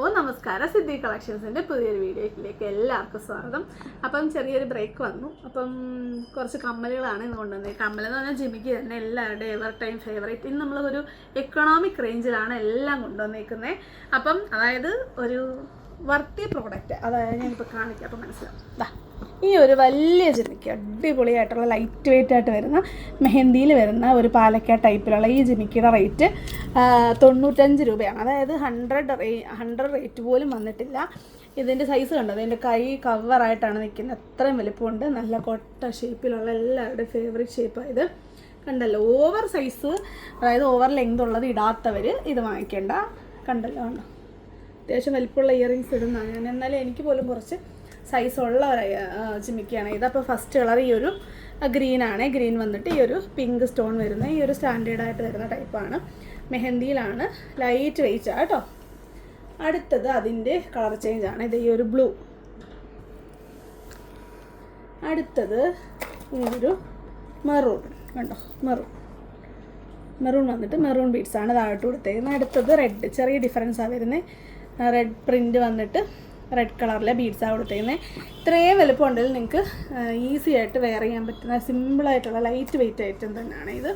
ഓ നമസ്കാരം സിദ്ധി കളക്ഷൻസിന്റെ പുതിയൊരു വീഡിയോയിലേക്ക് എല്ലാവർക്കും സ്വാഗതം. അപ്പം ചെറിയൊരു ബ്രേക്ക് വന്നു. അപ്പം കുറച്ച് കമ്മലുകളാണ് ഇന്ന് കൊണ്ടുവന്നത്. കമ്മൽ എന്ന് പറഞ്ഞാൽ ജിമിക്ക് തന്നെ എല്ലാവരുടെയും എവർ ടൈം ഫേവറേറ്റ് ഇന്ന് നമ്മളൊരു എക്കണോമിക് റേഞ്ചിലാണ് എല്ലാം കൊണ്ടുവന്നേക്കുന്നത് അപ്പം അതായത് ഒരു വർത്തി പ്രോഡക്റ്റ് അതായത് ഞാനിപ്പോൾ കാണിക്കാം. അപ്പം മനസ്സിലാവും. ഈ ഒരു വലിയ ജിമിക്ക് അടിപൊളിയായിട്ടുള്ള ലൈറ്റ് വെയിറ്റ് ആയിട്ട് വരുന്ന മെഹന്തിയിൽ വരുന്ന ഒരു പാലക്ക ടൈപ്പിലുള്ള ഈ ജിമിക്കിയുടെ റേറ്റ് തൊണ്ണൂറ്റഞ്ച് രൂപയാണ്. അതായത് ഹൺഡ്രഡ് റേ ഹൺഡ്രഡ് റേറ്റ് പോലും വന്നിട്ടില്ല. ഇതിന്റെ സൈസ് കണ്ടത് ഇതിന്റെ കൈ കവറായിട്ടാണ് നിൽക്കുന്നത്. അത്രയും വലിപ്പമുണ്ട്. നല്ല കൊട്ട ഷേപ്പിലുള്ള എല്ലാവരുടെ ഫേവറേറ്റ് ഷേപ്പായത് കണ്ടല്ലോ? ഓവർ സൈസ് അതായത് ഓവർ ലെങ്ത് ഉള്ളത് ഇടാത്തവർ ഇത് വാങ്ങിക്കേണ്ട. കണ്ടല്ലോ? കണ്ടോ? അത്യാവശ്യം വലിപ്പമുള്ള ഇയറിങ്സ് ഇടുന്നതാണ്. ഞാൻ എന്നാലും എനിക്ക് പോലും കുറച്ച് സൈസ് ഉള്ള ഒരു ഇത് ഇതപ്പോൾ ഫസ്റ്റ് കളർ ഈ ഒരു ഗ്രീനാണ്. ഗ്രീൻ വന്നിട്ട് ഈ ഒരു പിങ്ക് സ്റ്റോൺ വരുന്ന ഈ ഒരു സ്റ്റാൻഡേർഡ് ആയിട്ട് വരുന്ന ടൈപ്പാണ് മെഹന്തിയിലാണ്. ലൈറ്റ് വെയിറ്റ് കേട്ടോ അടുത്തത് അതിന്റെ കളർ ചേഞ്ച് ആണ്. ഇത് ഈ ഒരു ബ്ലൂ അടുത്തത് ഈ ഒരു മെറൂൺ കണ്ടോ? മെറൂൺ മെറൂൺ വന്നിട്ട് മെറൂൺ ബീഡ്സാണ് ആണ് താഴോട്ട് കൊടുത്തേക്കുന്നത്. അടുത്തത് റെഡ് ചെറിയ ഡിഫറൻസാണ് വരുന്നത് റെഡ് പ്രിന്റ് വന്നിട്ട് റെഡ് കളറിലെ ബീഡ്സാണ് കൊടുത്തേക്കുന്നത് ഇത്രയും വലുപ്പം ഉണ്ടെങ്കിൽ നിങ്ങൾക്ക് ഈസി ആയിട്ട് വെയർ ചെയ്യാൻ പറ്റുന്ന സിമ്പിളായിട്ടുള്ള ലൈറ്റ് വെയിറ്റ് ഐറ്റം തന്നെയാണ് ഇത്.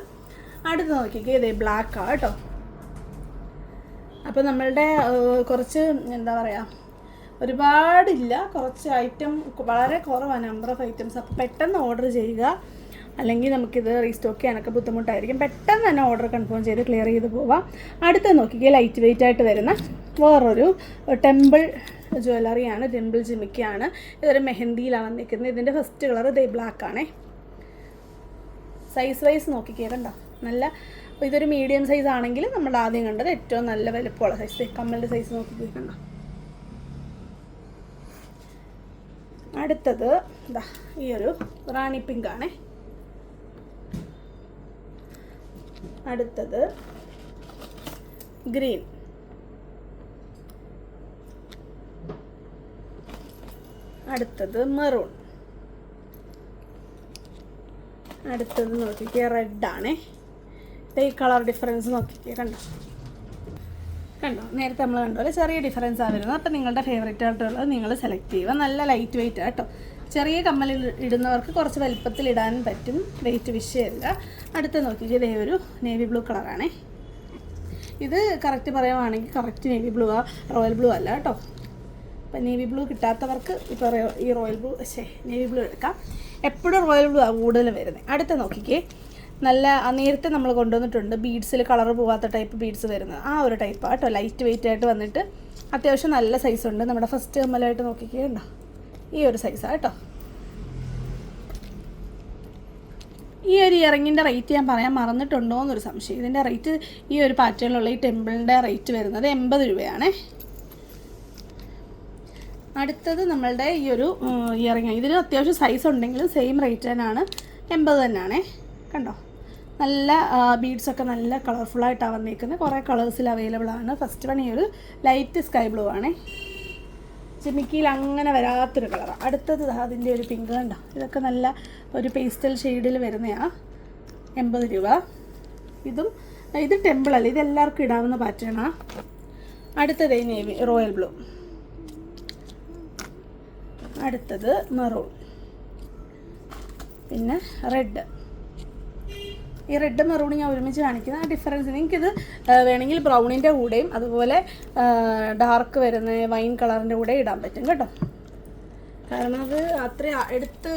അടുത്ത് നോക്കിക്കേ ഇതേ ആണ് കേട്ടോ. അപ്പോൾ നമ്മളുടെ കുറച്ച് എന്താ പറയുക ഒരുപാടില്ല കുറച്ച് ഐറ്റം വളരെ കുറവാണ് നമ്പർ ഓഫ് ഐറ്റംസ് അപ്പോൾ പെട്ടെന്ന് ഓർഡർ ചെയ്യുക. അല്ലെങ്കിൽ നമുക്കിത് റീസ്റ്റോക്ക് ചെയ്യാനൊക്കെ ബുദ്ധിമുട്ടായിരിക്കും. പെട്ടെന്ന് തന്നെ ഓർഡർ കൺഫേം ചെയ്ത് ക്ലിയർ ചെയ്ത് പോവാം. അടുത്ത നോക്കിക്കുക ലൈറ്റ് വെയിറ്റ് ആയിട്ട് വരുന്ന വേറൊരു ടെമ്പിൾ ജ്വല്ലറിയാണ് ടെമ്പിൾ ജിമിക്കാണ് ഇതൊരു മെഹന്തിയിലാണ് നിൽക്കുന്നത്. ഇതിന്റെ ഫസ്റ്റ് കളർ ദേ ബ്ലാക്ക് ആണേ. സൈസ് വൈസ് നോക്കിക്കേ കണ്ടോ നല്ല ഇതൊരു മീഡിയം സൈസ് ആണെങ്കിൽ നമ്മൾ ആദ്യം കണ്ടത് ഏറ്റവും നല്ല വലുപ്പമുള്ള സൈസ് കമ്മലിന്റെ സൈസ് നോക്കി കണ്ടോ അടുത്തത് ഇതാ ഈ ഒരു റാണി പിങ്ക് ആണേ. അടുത്തത് ഗ്രീൻ അടുത്തത് മെറൂൺ. അടുത്തത് നോക്കിക്കേ റെഡാണേ ഈ കളർ ഡിഫറൻസ് നോക്കിക്കേ കണ്ടോ? കണ്ടോ? നേരത്തെ നമ്മൾ കണ്ട ചെറിയ ഡിഫറൻസ് ആണ് വരുന്നത്. അപ്പം നിങ്ങളുടെ ഫേവറേറ്റ് ആയിട്ടുള്ളത് നിങ്ങൾ സെലക്ട് ചെയ്യുക. നല്ല ലൈറ്റ് വെയിറ്റ് കേട്ടോ. ചെറിയ കമ്മൽ ഇടുന്നവർക്ക് കുറച്ച് വലിപ്പത്തിൽ ഇടാൻ പറ്റും. വെയിറ്റ് വിഷയമല്ല അടുത്ത് നോക്കിക്കേ ഇതേ ഒരു നേവി ബ്ലൂ കളറാണേ ഇത് കറക്റ്റ് പറയുവാണെങ്കിൽ കറക്റ്റ് നേവി ബ്ലൂ ആ റോയൽ ബ്ലൂ അല്ല കേട്ടോ. അപ്പം നേവി ബ്ലൂ കിട്ടാത്തവർക്ക് ഇപ്പോൾ ഈ റോയൽ ബ്ലൂ ശേ നേവി ബ്ലൂ എടുക്കാം. എപ്പോഴും റോയൽ ബ്ലൂ ആണ് കൂടുതൽ വരുന്നത്. അടുത്ത നോക്കിക്കേ. നല്ല നേരത്തെ നമ്മൾ കൊണ്ടുവന്നിട്ടുണ്ട് ബീഡ്സിൽ കളർ പോവാത്ത ടൈപ്പ് ബീഡ്സ് വരുന്നത്. ആ ഒരു ടൈപ്പ് കേട്ടോ. ലൈറ്റ് വെയിറ്റ് ആയിട്ട് വന്നിട്ട് അത്യാവശ്യം നല്ല സൈസ് ഉണ്ട്. നമ്മുടെ ഫസ്റ്റ് കമ്മലായിട്ട് നോക്കിക്കേ ഉണ്ടോ ഈ ഒരു സൈസാണ് കേട്ടോ. ഈ ഒരു ഇയറിങ്ങിന്റെ റേറ്റ് ഞാൻ പറയാൻ മറന്നിട്ടുണ്ടോ എന്നൊരു സംശയം. ഇതിന്റെ റേറ്റ് ഈ ഒരു പാറ്റേണിലുള്ള ഈ ടെമ്പിളിന്റെ റേറ്റ് വരുന്നത് എൺപത് രൂപയാണേ. അടുത്തത് നമ്മളുടെ ഈ ഒരു ഇയറിങ് ഇതിന് അത്യാവശ്യം സൈസ് ഉണ്ടെങ്കിലും സെയിം റേറ്റ് തന്നെയാണ്. എൺപത് തന്നെയാണേ. കണ്ടോ? നല്ല ബീഡ്സൊക്കെ നല്ല കളർഫുള്ളായിട്ടാണ് വന്നിരിക്കുന്നത് കുറേ കളേഴ്സിൽ അവൈലബിൾ ആണ്. ഫസ്റ്റ് വൺ ഈ ഒരു ലൈറ്റ് സ്കൈ ബ്ലൂ ആണേ. ജിമിക്കിയിൽ അങ്ങനെ വരാത്തൊരു കളറാണ് അടുത്തത് അതിന്റെ ഒരു പിങ്ക് കണ്ടോ? ഇതൊക്കെ നല്ല ഒരു പേസ്റ്റൽ ഷെയ്ഡിൽ വരുന്നതാണ് എൺപത് രൂപ. ഇതും ഇത് ടെമ്പിൾ അല്ല. ഇത് എല്ലാവർക്കും ഇടാവുന്ന പാറ്റേണാണ് അടുത്തത് നേവി റോയൽ ബ്ലൂ അടുത്തത് മെറൂൺ. പിന്നെ റെഡ്. ഈ റെഡ് മെറൂൺ ഞാൻ ഒരുമിച്ച് കാണിക്കുന്ന ആ ഡിഫറൻസ് ഇത് വേണമെങ്കിൽ ബ്രൗണിന്റെ കൂടെയും അതുപോലെ ഡാർക്ക് വരുന്ന വൈൻ കളറിന്റെ കൂടെ ഇടാൻ പറ്റും കേട്ടോ. കാരണം അത് അത്ര എടുത്ത്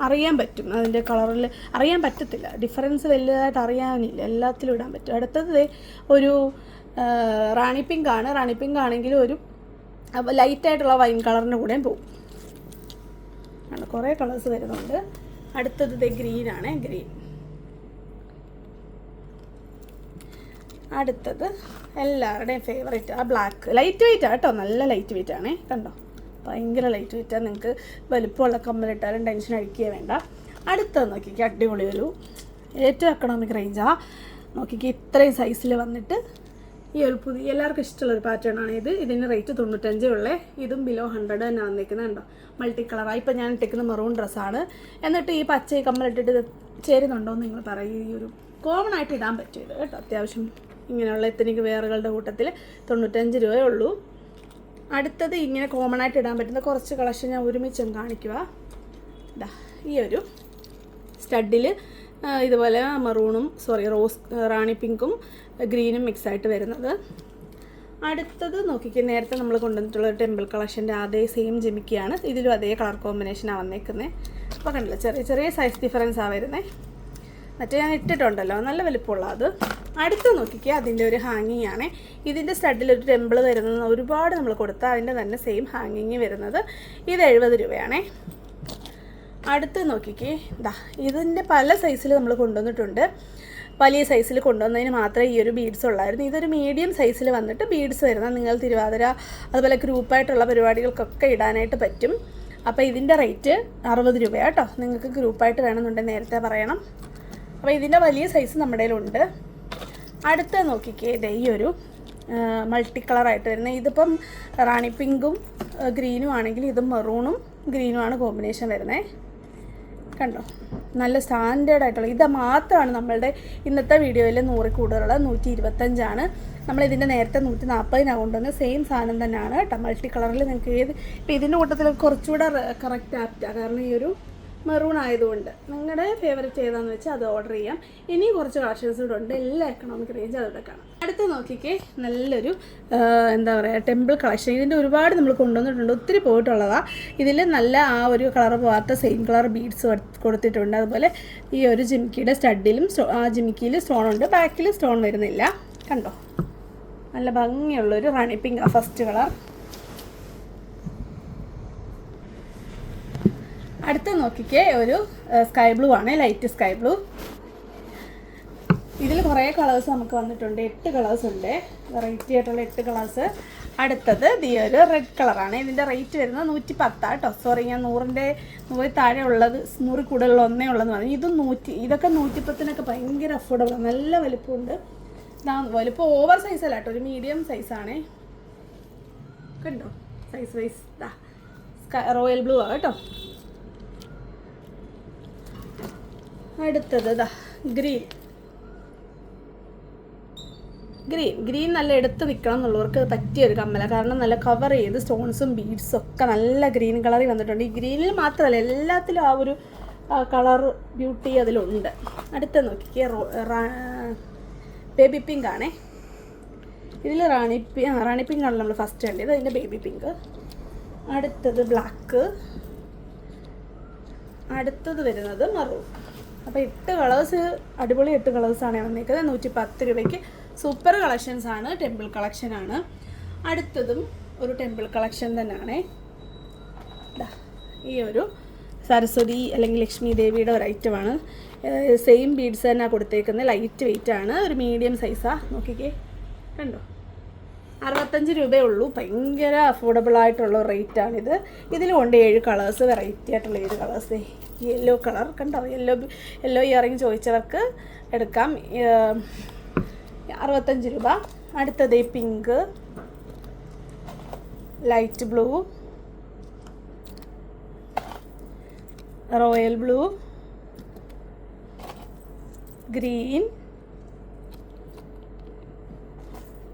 അറിയാൻ പറ്റും. അതിന്റെ കളറിൽ അറിയാൻ പറ്റത്തില്ല. ഡിഫറൻസ് വലുതായിട്ട് അറിയാനില്ല. എല്ലാത്തിലും ഇടാൻ പറ്റും. അടുത്തത് ഒരു റാണി പിങ്ക് ആണ്. റാണി പിങ്ക് ആണെങ്കിൽ ഒരു ലൈറ്റായിട്ടുള്ള വൈൻ കളറിന്റെ കൂടെയും പോകും. ആണ്. കുറേ കളേഴ്സ് വരുന്നുണ്ട്. അടുത്തത് ഇത് ഗ്രീൻ ആണ്. ഗ്രീൻ അടുത്തത് എല്ലാവരുടെയും ഫേവറേറ്റ് ആ ബ്ലാക്ക് ലൈറ്റ് വെയിറ്റ് കേട്ടോ. നല്ല ലൈറ്റ് വെയിറ്റ് ആണേ. കണ്ടോ? ഭയങ്കര ലൈറ്റ് വെയിറ്റാണ് നിങ്ങൾക്ക് വലുപ്പമുള്ള കമ്മലിട്ടാലും ടെൻഷൻ അടിക്കുക വേണ്ട. അടുത്തത് നോക്കിക്കുക അടിപൊളി ഒരു ഏറ്റവും എക്കണോമിക് റേഞ്ചാണ് നോക്കിക്കുക ഇത്രയും സൈസിൽ വന്നിട്ട് ഈ ഒരു പുതിയ എല്ലാവർക്കും ഇഷ്ടമുള്ളൊരു പാറ്റേൺ ആണ് ഇത്. ഇതിന് റേറ്റ് തൊണ്ണൂറ്റഞ്ചേ ഉള്ളേ. ഇതും ബിലോ ഹൺഡ്രഡ് തന്നെ വന്നിരിക്കുന്നത് കണ്ടോ? മൾട്ടി കളറാണ് ഇപ്പം ഞാൻ ഇട്ടിരിക്കുന്ന മെറൂൺ ഡ്രസ്സാണ് എന്നിട്ട് ഈ പച്ച കമ്മലിട്ടിട്ട് ഇത് ചേരുന്നുണ്ടോ എന്ന് നിങ്ങൾ പറയും. ഈ ഒരു കോമൺ ആയിട്ട് ഇടാൻ പറ്റും കേട്ടോ. അത്യാവശ്യം ഇങ്ങനെയുള്ള എത്തനിക്ക് വേറുകളുടെ കൂട്ടത്തിൽ തൊണ്ണൂറ്റഞ്ച് രൂപയേ ഉള്ളൂ. അടുത്തത് ഇങ്ങനെ കോമൺ ആയിട്ട് ഇടാൻ പറ്റുന്ന കുറച്ച് കളക്ഷൻ ഞാൻ ഒരുമിച്ച് കാണിക്കുക ഇതാ ഈ ഒരു സ്റ്റഡിൽ ഇതുപോലെ മറൂണും സോറി റോസ് റാണി പിങ്കും ഗ്രീനും മിക്സ് ആയിട്ട് വരുന്നത്. അടുത്തത് നോക്കിക്കേ നേരത്തെ നമ്മൾ കൊണ്ടുവന്നിട്ടുള്ള ടെമ്പിൾ കളക്ഷന്റെ അതേ സെയിം ജിമിക്കിയാണ്. ഇതിലും അതേ കളർ കോമ്പിനേഷനാണ് വന്നേക്കുന്നത് അപ്പോൾ കണ്ടില്ല ചെറിയ ചെറിയ സൈസ് ഡിഫറൻസ് ആണ് വരുന്നത് മറ്റേ ഞാൻ ഇട്ടിട്ടുണ്ടല്ലോ നല്ല വലിപ്പമുള്ള അത്. അടുത്ത് നോക്കിക്കുക അതിന്റെ ഒരു ഹാങ്ങിങ് ആണ് ഇതിന്റെ സ്റ്റഡിൽ ഒരു ടെമ്പിൾ വരുന്നത് ഒരുപാട് നമ്മൾ കൊടുത്താൽ അതിന്റെ തന്നെ സെയിം ഹാങ്ങിങ് വരുന്നത്. ഇത് എഴുപത് രൂപയാണേ. അടുത്ത് നോക്കിക്കേ. ഇതാ ഇതിന്റെ പല സൈസിൽ നമ്മൾ കൊണ്ടുവന്നിട്ടുണ്ട്. വലിയ സൈസിൽ കൊണ്ടുവന്നതിന് മാത്രമേ ഈ ഒരു ബീഡ്സ് ഉള്ളായിരുന്നു. ഇതൊരു മീഡിയം സൈസിൽ വന്നിട്ട് ബീഡ്സ് വരുന്ന നിങ്ങൾ തിരുവാതിര അതുപോലെ ഗ്രൂപ്പായിട്ടുള്ള പരിപാടികൾക്കൊക്കെ ഇടാനായിട്ട് പറ്റും. അപ്പോൾ ഇതിന്റെ റേറ്റ് അറുപത് രൂപയാണ് കേട്ടോ നിങ്ങൾക്ക് ഗ്രൂപ്പായിട്ട് വേണമെന്നുണ്ടെങ്കിൽ നേരത്തെ പറയണം. അപ്പോൾ ഇതിന്റെ വലിയ സൈസ് നമ്മുടെ കയ്യിലുണ്ട്. അടുത്ത നോക്കിക്കേ ഇതേ ഈ ഒരു മൾട്ടി കളറായിട്ട് വരുന്നത് ഇതിപ്പം റാണി പിങ്കും ഗ്രീനും ആണെങ്കിൽ ഇത് മെറൂണും ഗ്രീനുമാണ് കോമ്പിനേഷൻ വരുന്നത് കണ്ടോ? നല്ല സ്റ്റാൻഡേർഡ് ആയിട്ടുള്ള ഇത് മാത്രമാണ് നമ്മളുടെ ഇന്നത്തെ വീഡിയോയിൽ നൂറിൽ കൂടുതലുള്ള നൂറ്റി ഇരുപത്തഞ്ചാണ് നമ്മളിതിന്റെ നേരത്തെ നൂറ്റി നാൽപ്പതിനാണ് കൊണ്ടുവന്നത് സെയിം സാധനം തന്നെയാണ് കേട്ടോ. മൾട്ടി കളറിൽ നിങ്ങൾക്ക് ഏത് ഇപ്പം ഇതിന്റെ കൂട്ടത്തിൽ കുറച്ചുകൂടെ കറക്റ്റ് ആപ്റ്റാണ് കാരണം ഈ ഒരു മെറൂൺ ആയതുകൊണ്ട് നിങ്ങളുടെ ഫേവറേറ്റ് ഏതാണെന്ന് വെച്ചാൽ അത് ഓർഡർ ചെയ്യാം. ഇനിയും കുറച്ച് കളക്ഷൻസ് ഇവിടെ ഉണ്ട്. എല്ലാ എക്കണോമിക് റേഞ്ച് അതോടെ കാണാം. അടുത്ത് നോക്കിക്കേ നല്ലൊരു എന്താ പറയുക ടെമ്പിൾ കളക്ഷൻ ഇതിന്റെ ഒരുപാട് നമ്മൾ കൊണ്ടുവന്നിട്ടുണ്ട്. ഒത്തിരി പോയിട്ടുള്ളതാണ് ഇതിൽ നല്ല ആ ഒരു കളർ പോകാത്ത സെയിം കളർ ബീഡ്സ് കൊടുത്തിട്ടുണ്ട്. അതുപോലെ ഈ ഒരു ജിമിക്കിയുടെ സ്റ്റഡിലും ആ ജിമിക്കിയിൽ സ്റ്റോൺ ഉണ്ട്. ബാക്കിൽ സ്റ്റോൺ വരുന്നില്ല. കണ്ടോ? നല്ല ഭംഗിയുള്ളൊരു റാണി പിങ്ക് ഫസ്റ്റ് കളർ അടുത്ത നോക്കിക്കേ ഒരു സ്കൈ ബ്ലൂ ആണ് ലൈറ്റ് സ്കൈ ബ്ലൂ ഇതിൽ കുറേ കളേഴ്സ് നമുക്ക് വന്നിട്ടുണ്ട്. എട്ട് കളേഴ്സ് ഉണ്ട്. വെറൈറ്റി ആയിട്ടുള്ള എട്ട് കളേഴ്സ് അടുത്തത് ഈ ഒരു റെഡ് കളറാണ് ഇതിന്റെ റേറ്റ് വരുന്നത് നൂറ്റി പത്താണ് കേട്ടോ സോറി ഞാൻ നൂറിന്റെ നൂറിൽ താഴെ ഉള്ളത് നൂറ് കൂടുതലുള്ള ഒന്നേ ഉള്ളതെന്ന് പറഞ്ഞു. ഇത് നൂറ്റി ഇതൊക്കെ നൂറ്റിപ്പത്തിനൊക്കെ ഭയങ്കര അഫോർഡബിൾ നല്ല വലിപ്പമുണ്ട്. വലിപ്പം ഓവർ സൈസ് അല്ല കേട്ടോ ഒരു മീഡിയം സൈസാണേ കണ്ടോ? സൈസ് വൈസ് റോയൽ ബ്ലൂ ആണ് കേട്ടോ അടുത്തത് ഇതാ ഗ്രീൻ. ഗ്രീൻ ഗ്രീൻ നല്ല എടുത്ത് നിൽക്കണം എന്നുള്ളവർക്ക് പറ്റിയ ഒരു കമ്മല. കാരണം നല്ല കവർ ചെയ്ത് സ്റ്റോൺസും ബീഡ്സും ഒക്കെ നല്ല ഗ്രീൻ കളറിൽ വന്നിട്ടുണ്ട്. ഈ ഗ്രീനിൽ മാത്രമല്ല എല്ലാത്തിലും ആ ഒരു കളർ ബ്യൂട്ടി അതിലുണ്ട്. അടുത്ത നോക്കിക്കേ ബേബി പിങ്ക് ആണേ. ഇതിൽ റാണി റാണി പിങ്ക് ആണ് നമ്മൾ ഫസ്റ്റ് കണ്ടത്. അതിന്റെ ബേബി പിങ്ക് അടുത്തത് ബ്ലാക്ക് അടുത്തത് വരുന്നത് മറൂൺ അപ്പോൾ എട്ട് കളേഴ്സ് അടിപൊളി എട്ട് കളേഴ്സാണ് വന്നിരിക്കുന്നത് നൂറ്റി പത്ത് രൂപയ്ക്ക് സൂപ്പർ കളക്ഷൻസ് ആണ് ടെമ്പിൾ കളക്ഷൻ ആണ്. അടുത്തതും ഒരു ടെമ്പിൾ കളക്ഷൻ തന്നെയാണ്. ഈ ഒരു സരസ്വതി അല്ലെങ്കിൽ ലക്ഷ്മി ദേവിയുടെ ഒരു ഐറ്റമാണ് സെയിം ബീഡ്സ് തന്നെ കൊടുത്തേക്കുന്നത്. ലൈറ്റ് വെയിറ്റ് ആണ്. ഒരു മീഡിയം സൈസാണ് നോക്കിക്കേ. കണ്ടോ? അറുപത്തഞ്ച് രൂപയേ ഉള്ളൂ. ഭയങ്കര അഫോർഡബിൾ ആയിട്ടുള്ള റേറ്റാണിത് ഇതിലുണ്ട് ഏഴ് കളേഴ്സ് വെറൈറ്റി ആയിട്ടുള്ള ഏഴ് കളേഴ്സ് യെല്ലോ കളർ കണ്ടോ? യെല്ലോ യെല്ലോ ഇയറിങ് ചോദിച്ചവർക്ക് എടുക്കാം. അറുപത്തഞ്ച് രൂപ. അടുത്തത് pink light blue royal blue green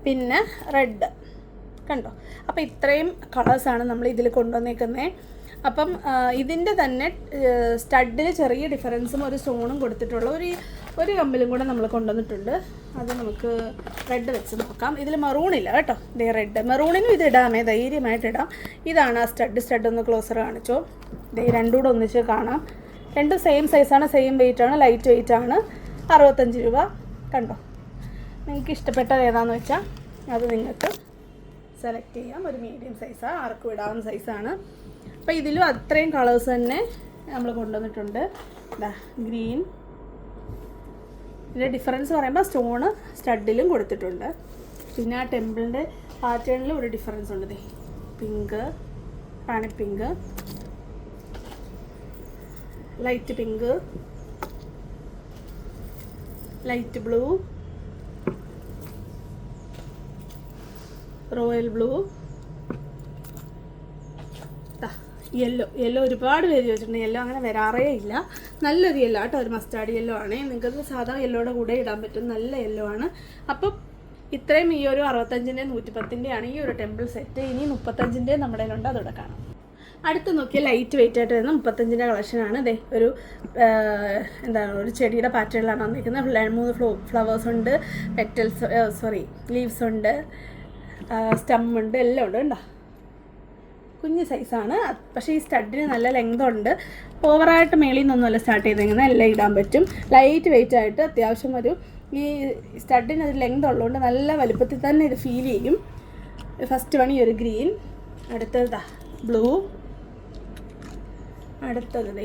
പിന്നെ റെഡ് കണ്ടോ? അപ്പോൾ ഇത്രയും കളേഴ്സാണ് നമ്മൾ ഇതിൽ കൊണ്ടുവന്നേക്കുന്നത് അപ്പം ഇതിന്റെ തന്നെ സ്റ്റഡിൽ ചെറിയ ഡിഫറൻസും ഒരു സോണും കൊടുത്തിട്ടുള്ള ഒരു ഒരു കമ്പിലും കൂടെ നമ്മൾ കൊണ്ടുവന്നിട്ടുണ്ട്. അത് നമുക്ക് റെഡ് വെച്ച് നോക്കാം. ഇതിൽ മെറൂണില്ല കേട്ടോ. ഇതേ റെഡ് മെറൂണിനും ഇത് ഇടാമേ ധൈര്യമായിട്ട് ഇടാം. ഇതാണ് ആ സ്റ്റഡ് സ്റ്റഡ് ഒന്ന് ക്ലോസർ കാണിച്ചോ. ഇതേ രണ്ടും കൂടെ ഒന്നിച്ച് കാണാം. രണ്ടും സെയിം സൈസാണ് സെയിം വെയിറ്റാണ് ലൈറ്റ് വെയിറ്റ് ആണ്. അറുപത്തഞ്ച് രൂപ. കണ്ടോ? നിങ്ങൾക്ക് ഇഷ്ടപ്പെട്ടത് ഏതാണെന്ന് വെച്ചാൽ അത് നിങ്ങൾക്ക് സെലക്ട് ചെയ്യാം. ഒരു മീഡിയം സൈസാണ് ആർക്കും ഇടാവുന്ന സൈസാണ് അപ്പോൾ ഇതിലും അത്രയും കളേഴ്സ് തന്നെ നമ്മൾ കൊണ്ടുവന്നിട്ടുണ്ട്. ഗ്രീൻ ഇതിന്റെ ഡിഫറൻസ് പറയുമ്പോൾ സ്റ്റോണ് സ്റ്റഡിലും കൊടുത്തിട്ടുണ്ട്. പിന്നെ ആ ടെമ്പിളിന്റെ പാറ്റേണിലും ഒരു ഡിഫറൻസ് ഉണ്ട്. Pink rani pink light pink light blue royal blue yellow yellow ഒരുപാട് പേര് ചോദിച്ചിട്ടുണ്ട്. യെല്ലോ അങ്ങനെ വരാറേ ഇല്ല. നല്ലൊരു യെല്ലോ കേട്ടോ ഒരു മസ്റ്റാർഡ് യെല്ലോ ആണ്. നിങ്ങൾക്ക് സാധാ യെല്ലോയുടെ കൂടെ ഇടാൻ പറ്റും നല്ല യെല്ലോ ആണ്. അപ്പം ഇത്രയും ഈ ഒരു അറുപത്തഞ്ചിന്റെ നൂറ്റിപ്പത്തിന്റെയാണ് ഈ ഒരു ടെമ്പിൾ സെറ്റ് ഇനി മുപ്പത്തഞ്ചിന്റെ നമ്മുടെ കയ്യിലുണ്ട് അതോടെ കാണാം. അടുത്ത് നോക്കിയ ലൈറ്റ് വെയിറ്റ് ആയിട്ട് വരുന്ന മുപ്പത്തഞ്ചിന്റെ കളക്ഷനാണ് ഇതേ ഒരു എന്താണ് ഒരു ചെടിയുടെ പാറ്റേണിലാണ് വന്നിരിക്കുന്നത്. മൂന്ന് ഫ്ലോ ഫ്ലവേഴ്സ് ഉണ്ട്. പെറ്റൽസ് സോറി ലീവ്സ് ഉണ്ട്. സ്റ്റം ഉണ്ട് എല്ലാം ഉണ്ട് കണ്ടോ? കുഞ്ഞ് സൈസാണ് പക്ഷേ ഈ സ്റ്റഡിന് നല്ല ലെങ്ത് ഉണ്ട്. ഓവറായിട്ട് മേളിൽ നിന്നൊന്നുമല്ല സ്റ്റാർട്ട് ചെയ്തിരിക്കുന്നത് എല്ലാം ഇടാൻ പറ്റും. ലൈറ്റ് വെയിറ്റ് ആയിട്ട് അത്യാവശ്യം ഒരു ഈ സ്റ്റഡിന് ഒരു ലെങ്ത് ഉള്ളതുകൊണ്ട് നല്ല വലുപ്പത്തിൽ തന്നെ ഇത് ഫീൽ ചെയ്യും. ഫസ്റ്റ് ഈ ഒരു ഗ്രീൻ അടുത്തതാ ബ്ലൂ അടുത്തത്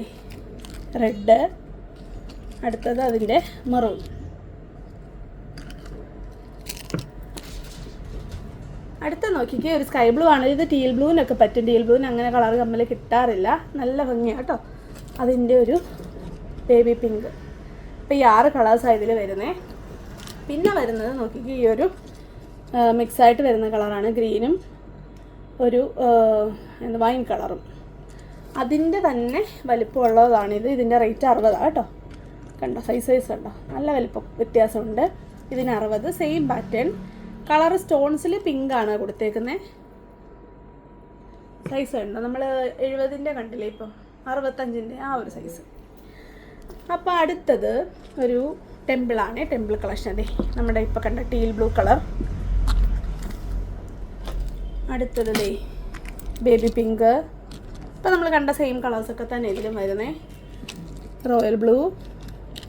റെഡ് അടുത്തത് അതിന്റെ മെറൂൺ അടുത്ത നോക്കിക്കേ ഒരു സ്കൈ ബ്ലൂ ആണ്. ഇത് ടീൽ ബ്ലൂവിനൊക്കെ പറ്റും. ടീൽ ബ്ലൂവിന് അങ്ങനെ കളർ കമ്മൽ കിട്ടാറില്ല. നല്ല ഭംഗിയാണ് കേട്ടോ അതിന്റെ ഒരു ബേബി പിങ്ക് അപ്പോൾ ഈ ആറ് കളേഴ്സാണ് ഇതിൽ വരുന്നത് പിന്നെ വരുന്നത് നോക്കിക്കേ ഈ ഒരു മിക്സായിട്ട് വരുന്ന കളറാണ് ഗ്രീനും ഒരു എന്താ വൈൻ കളറും അതിന്റെ തന്നെ വലിപ്പമുള്ളതാണിത് ഇതിന്റെ റേറ്റ് അറുപതാണ് കേട്ടോ കണ്ടോ സൈസ് സൈസ് കണ്ടോ. നല്ല വലിപ്പം വ്യത്യാസമുണ്ട്. ഇതിന് അറുപത് സെയിം പാറ്റേൺ കളർ സ്റ്റോൺസിൽ പിങ്ക് ആണ് കൊടുത്തേക്കുന്നത് സൈസ് ഉണ്ടോ നമ്മൾ എഴുപതിന്റെ കണ്ടില്ലേ ഇപ്പം? അറുപത്തഞ്ചിന്റെ ആ ഒരു സൈസ് അപ്പോൾ അടുത്തത് ഒരു ടെമ്പിളാണ് ടെമ്പിൾ കളക്ഷൻ അതെ നമ്മുടെ ഇപ്പോൾ കണ്ട ടീൽ ബ്ലൂ കളർ അടുത്തത് ദേ ബേബി പിങ്ക് ഇപ്പം നമ്മൾ കണ്ട സെയിം കളേഴ്സൊക്കെ തന്നെ ഇതിലും വരുന്നേ. റോയൽ ബ്ലൂ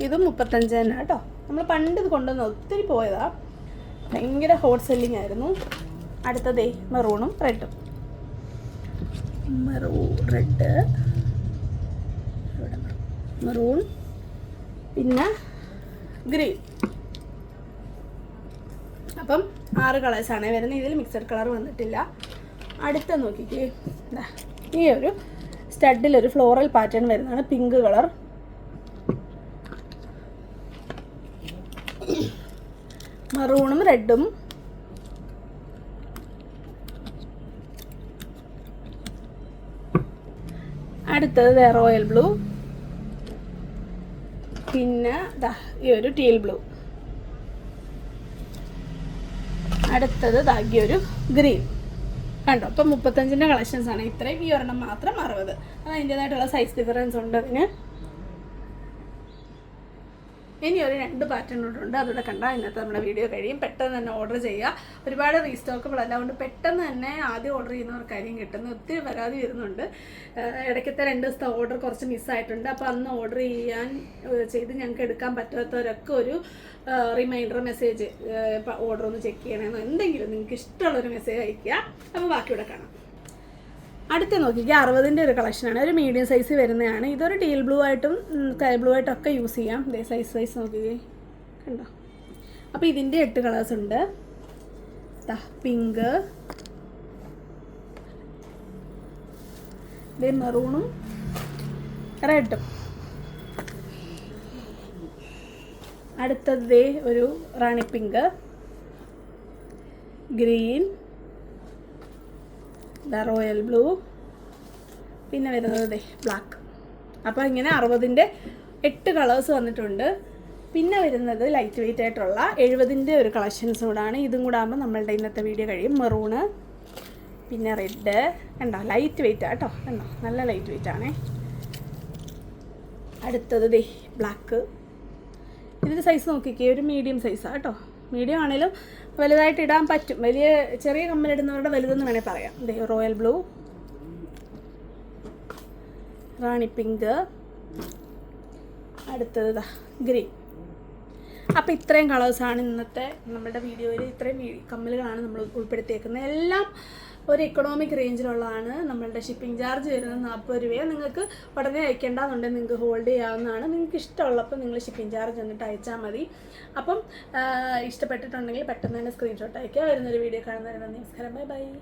ഇതും മുപ്പത്തഞ്ച് തന്നെ കേട്ടോ. നമ്മൾ പണ്ട് ഇത് കൊണ്ടുവന്ന് ഒത്തിരി പോയതാ. ഭയങ്കര ഹോട്ട് സെല്ലിംഗ് ആയിരുന്നു. അടുത്തതേ മെറൂണും റെഡും മെറൂൺ റെഡ് മെറൂൺ പിന്നെ ഗ്രീൻ അപ്പം ആറ് കളേഴ്സാണ് വരുന്നത്. ഇതിൽ മിക്സഡ് കളർ വന്നിട്ടില്ല. അടുത്ത നോക്കിക്കേ. ഈ ഒരു സ്റ്റഡിലൊരു ഫ്ലോറൽ പാറ്റേൺ വരുന്നതാണ്. പിങ്ക് കളർ മറൂണും റെഡും അടുത്തത് റോയൽ ബ്ലൂ പിന്നെ ദാ ഈ ഒരു ടീൽ ബ്ലൂ അടുത്തത് ദാ ഒരു ഗ്രീൻ കണ്ടോ? അപ്പം മുപ്പത്തഞ്ചിന്റെ കളക്ഷൻസ് ആണ്. ഇത്രയും ഈ ഒരെണ്ണം മാത്രം അറുപത്. അത് അതിന്റേതായിട്ടുള്ള സൈസ് ഡിഫറൻസ് ഉണ്ട് അതിന്. ഇനി ഒരു രണ്ട് പാറ്റേൺ കൂടെ ഉണ്ട്. അതുകൂടെ കണ്ടാൽ ഇന്നത്തെ നമ്മുടെ വീഡിയോ കഴിയും. പെട്ടെന്ന് തന്നെ ഓർഡർ ചെയ്യുക. ഒരുപാട് റീസ്റ്റോക്കബിൾ അല്ല. അതുകൊണ്ട് പെട്ടെന്ന് തന്നെ ആദ്യം ഓർഡർ ചെയ്യുന്നവർക്കായിരിക്കും കിട്ടുന്നത് ഒത്തിരി പരാതി വരുന്നുണ്ട്. ഇടയ്ക്കത്തെ രണ്ട് ദിവസത്തെ ഓർഡർ കുറച്ച് മിസ്സായിട്ടുണ്ട് അപ്പോൾ അന്ന് ഓർഡർ ചെയ്യാൻ ചെയ്ത് ഞങ്ങൾക്ക് എടുക്കാൻ പറ്റാത്തവരൊക്കെ ഒരു റിമൈൻഡർ മെസ്സേജ് ഓർഡർ ഒന്ന് ചെക്ക് ചെയ്യണമെന്നോ എന്തെങ്കിലും നിങ്ങൾക്ക് ഇഷ്ടമുള്ളൊരു മെസ്സേജ് അയക്കുക അപ്പോൾ ബാക്കിയുടെ കാണാം. അടുത്ത നോക്കിക്കുക അറുപതിന്റെ ഒരു കളക്ഷനാണ് ഒരു മീഡിയം സൈസ് വരുന്നതാണ്. ഇതൊരു ടീൽ ബ്ലൂ ആയിട്ടും സ്കൈ ബ്ലൂ ആയിട്ടും ഒക്കെ യൂസ് ചെയ്യാം. ഇതേ സൈസ് സൈസ് നോക്കിക്കേ കണ്ടോ? അപ്പോൾ ഇതിന്റെ എട്ട് കളേഴ്സ് ഉണ്ട്. പിങ്ക് ഇതേ മെറൂണും റെഡും അടുത്തത് ഒരു rani pink green the royal blue. പിന്നെ വരുന്നത് ദേ ബ്ലാക്ക്. അപ്പോൾ ഇങ്ങനെ അറുപതിന്റെ എട്ട് കളേഴ്സ് വന്നിട്ടുണ്ട്. പിന്നെ വരുന്നത് ലൈറ്റ് വെയിറ്റ് ആയിട്ടുള്ള എഴുപതിന്റെ ഒരു കളക്ഷൻസ് കൂടാണ്. ഇതും കൂടെ ആകുമ്പോൾ നമ്മളുടെ ഇന്നത്തെ വീഡിയോ കഴിയും. മെറൂണ് പിന്നെ റെഡ് കണ്ടോ? ലൈറ്റ് വെയിറ്റ് ആട്ടോ കണ്ടോ? നല്ല ലൈറ്റ് വെയിറ്റ് ആണേ. അടുത്തത് ദേ ബ്ലാക്ക് ഇതിന്റെ സൈസ് നോക്കിക്കേ. ഒരു മീഡിയം സൈസാണ് കേട്ടോ. മീഡിയം ആണെങ്കിലും വലുതായിട്ട് ഇടാൻ പറ്റും. വലിയ ചെറിയ കമ്മലിടുന്നവരുടെ വലുതെന്ന് വേണേൽ പറയാം. Royal blue. റാണി പിങ്ക്. അടുത്തത് ഗ്രീൻ. അപ്പോൾ ഇത്രയും കളേഴ്സാണ് ഇന്നത്തെ നമ്മുടെ വീഡിയോയിൽ ഇത്രയും കമ്മലുകളാണ് നമ്മൾ ഉൾപ്പെടുത്തിയേക്കുന്നത്. എല്ലാം ഒരു ഇക്കണോമിക് റേഞ്ചിലുള്ളതാണ് നമ്മളുടെ ഷിപ്പിംഗ് ചാർജ് വരുന്നത് നാൽപ്പത് രൂപയോ. നിങ്ങൾക്ക് ഉടനെ അയക്കേണ്ടതെന്നുണ്ടെങ്കിൽ നിങ്ങൾക്ക് ഹോൾഡ് ചെയ്യാവുന്നതാണ്. നിങ്ങൾക്ക് ഇഷ്ടമുള്ളപ്പോൾ നിങ്ങൾ ഷിപ്പിംഗ് ചാർജ് എന്നിട്ട് അയച്ചാൽ മതി. അപ്പം ഇഷ്ടപ്പെട്ടിട്ടുണ്ടെങ്കിൽ പെട്ടെന്ന് തന്നെ സ്ക്രീൻഷോട്ട് അയക്കുക. വരുന്നൊരു വീഡിയോ കാണുന്നവരെ നമസ്കാരം. Bye bye